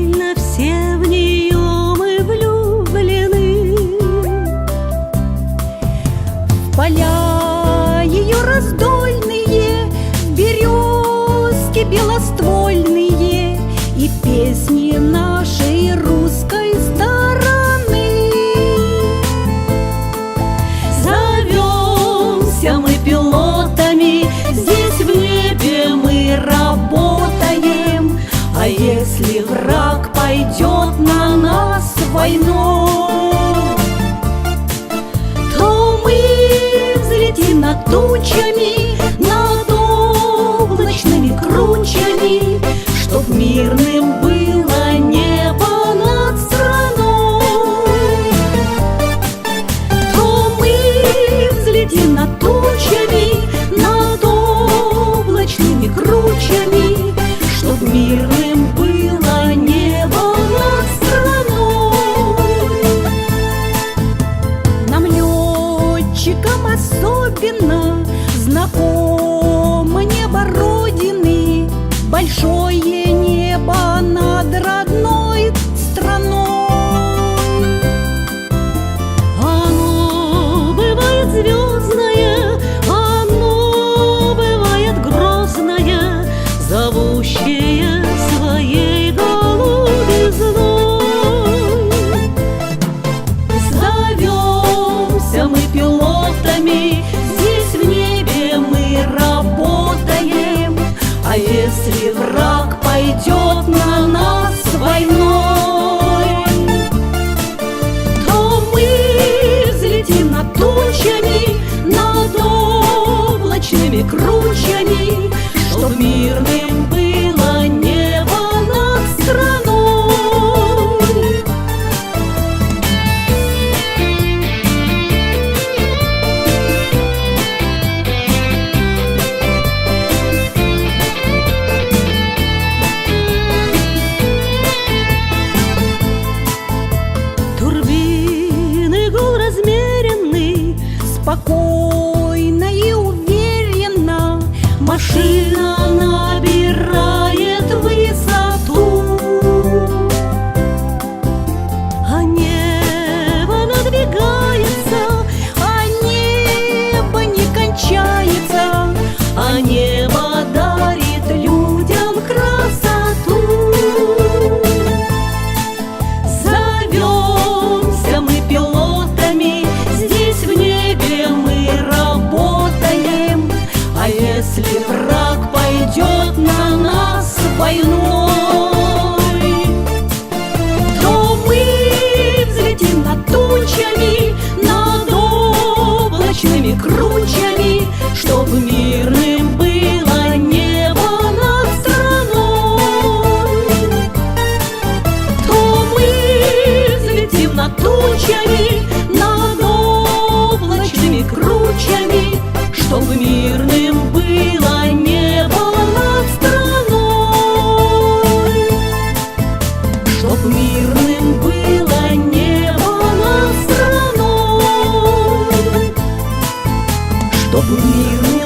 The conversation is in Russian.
сильно все в нее мы влюблены. Поля ее раздольные, березки белоствольные и песни нашей русской стороны. Зовемся мы пилотами, здесь в небе мы работаем. А если пойдет на нас войной, то мы взлетим над тучами, над облачными кручами, Чтоб мирным было небо над страной. То мы взлетим над тучами, над облачными кручами, Чтоб мирным пилотами, здесь в небе мы работаем, А если враг пойдет на нас войной, то мы взлетим над тучами, над облачными кручами, нас войной, то страной. Чтоб мирным было